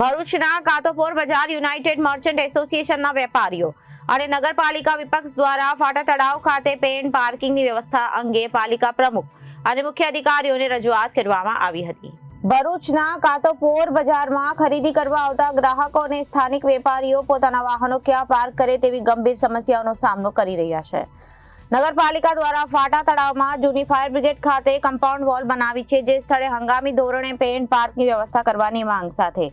ભરૂચના કાતોપોર બજાર United merchant એસોસિએશનના વેપારીઓ અને નગરપાલિકા વિપક્ષ દ્વારા ફાટા તળાવ ખાતે પેન પાર્કિંગની વ્યવસ્થા અંગે પાલિકા પ્રમુખ અને મુખ્ય અધિકારીઓને રજૂઆત કરવામાં આવી હતી. ભરૂચના કાતોપોર બજારમાં ખરીદી કરવા આવતા ગ્રાહકો અને સ્થાનિક વેપારીઓ પોતાના વાહનો ક્યાં પાર્ક કરે તેવી ગંભીર સમસ્યાઓનો સામનો કરી રહ્યા છે. નગરપાલિકા દ્વારા ફાટા તળાવમાં જૂની ફાયર બ્રિગેડ ખાતે કમ્પાઉન્ડ વોલ બનાવી છે, જે સ્થળે હંગામી ધોરણે પેન પાર્કની વ્યવસ્થા કરવાની માંગ સાથે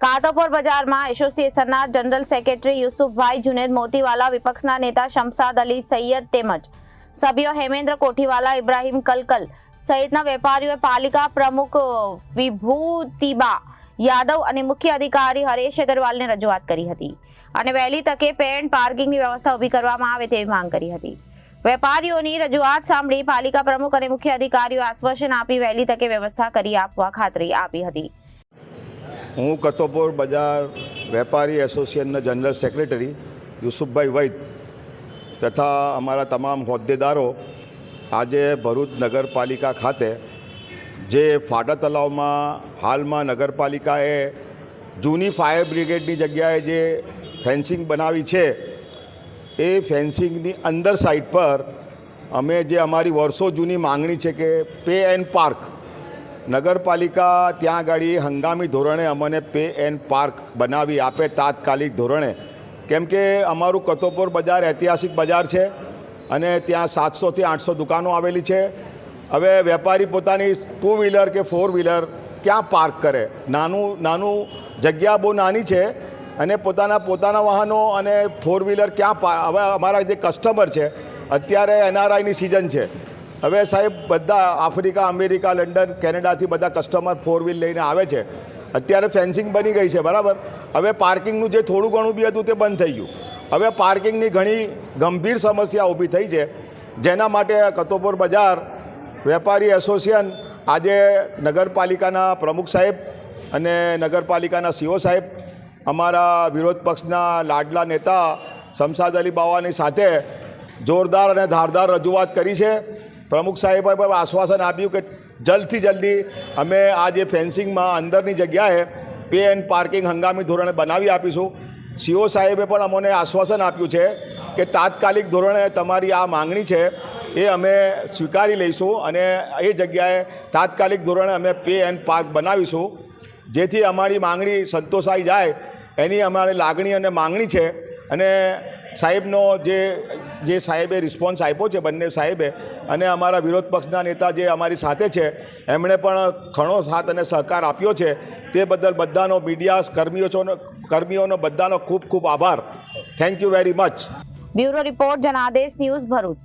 કાતોપોર બજારમાં એસોસિએશનના જનરલ સેક્રેટરી યુસુફભાઈ જુનેદ મોતીવાલા, વિપક્ષના નેતા શમસાદ અલી સૈયદ તેમજ સભ્યો હેમેન્દ્ર કોઠીવાલા, ઇબ્રાહિમ કલકલ સહિતના વેપારીઓએ પાલિકા પ્રમુખ વિભૂતિબા યાદવ અને મુખ્ય અધિકારી હરેશ અગરવાલને રજૂઆત કરી હતી અને વહેલી તકે પેન પાર્કિંગની વ્યવસ્થા ઊભી કરવામાં આવે તેવી માંગ કરી હતી. વેપારીઓની રજૂઆત સાંભળી પાલિકા પ્રમુખ અને મુખ્ય અધિકારીઓ આશ્વાસન આપી વહેલી તકે વ્યવસ્થા કરી આપવા ખાતરી આપી હતી. હું કતોપોર બજાર વેપારી એસોસિએશનના જનરલ સેક્રેટરી યુસુફભાઈ વૈદ તથા અમારા તમામ હોદ્દેદારો આજે ભરૂચ નગરપાલિકા ખાતે જે ફાટા તલાવમાં હાલમાં નગરપાલિકાએ જૂની ફાયર બ્રિગેડની જગ્યાએ જે ફેન્સિંગ બનાવી છે, એ ફેન્સિંગની અંદર સાઇડ પર અમે જે અમારી વર્ષો જૂની માંગણી છે કે પે એન્ડ પાર્ક નગરપાલિકા ત્યાં આગળ હંગામી ધોરણે અમને પે એન્ડ પાર્ક બનાવી આપે તાત્કાલિક ધોરણે. કેમ કે અમારું કતોપોર બજાર ઐતિહાસિક બજાર છે અને ત્યાં સાતસોથી આઠસો દુકાનો આવેલી છે. હવે વેપારી પોતાની ટુ વ્હીલર કે ફોર વ્હીલર ક્યાં પાર્ક કરે? નાનું નાનું જગ્યા બહુ નાની છે અને પોતાના પોતાના વાહનો અને ફોર વ્હીલર ક્યાં હવે અમારા જે કસ્ટમર છે, અત્યારે એનઆરઆઈની સિઝન છે. હવે સાહેબ, બધા આફ્રિકા, અમેરિકા, લંડન, કેનેડાથી બધા કસ્ટમર ફોર વ્હીલ લઈને આવે છે. અત્યારે ફેન્સિંગ બની ગઈ છે, બરાબર? હવે પાર્કિંગનું જે થોડું ઘણું બી હતું તે બંધ થઈ ગયું. હવે પાર્કિંગની ઘણી ગંભીર સમસ્યા ઊભી થઈ છે. જેના માટે કતોપોર બજાર, વેપારી એસોસિએશન આજે નગરપાલિકાના પ્રમુખ સાહેબ અને નગરપાલિકાના સીઓ સાહેબ, અમારા વિરોધ પક્ષના લાડલા નેતા શમશાદ અલી બાવાની સાથે જોરદાર અને ધારદાર રજૂઆત કરી છે. પ્રમુખ સાહેબે પણ આશ્વાસન આપ્યું કે જલ્દથી જલ્દી અમે આ જે ફેન્સિંગમાં અંદરની જગ્યાએ પે એન્ડ પાર્કિંગ હંગામી ધોરણે બનાવી આપીશું. સીઓ સાહેબે પણ અમને આશ્વાસન આપ્યું છે કે તાત્કાલિક ધોરણે તમારી આ માંગણી છે એ અમે સ્વીકારી લઈશું અને એ જગ્યાએ તાત્કાલિક ધોરણે અમે પે એન્ડ પાર્ક બનાવીશું. જેથી અમારી માંગણી સંતોષાઈ જાય એની અમારી લાગણી અને માંગણી છે. અને સાહેબનો જે જે સાહેબે રિસ્પોન્સ આપ્યો છે બંને સાહેબે અને અમારા વિરોધ પક્ષના નેતા જે અમારી સાથે છે, એમણે પણ ઘણો સાથ અને સહકાર આપ્યો છે. તે બદલ બધાનો, મીડિયા કર્મીઓ કર્મીઓનો બધાનો ખૂબ ખૂબ આભાર. Thank you very much bureau report, Janadesh news Bharuch.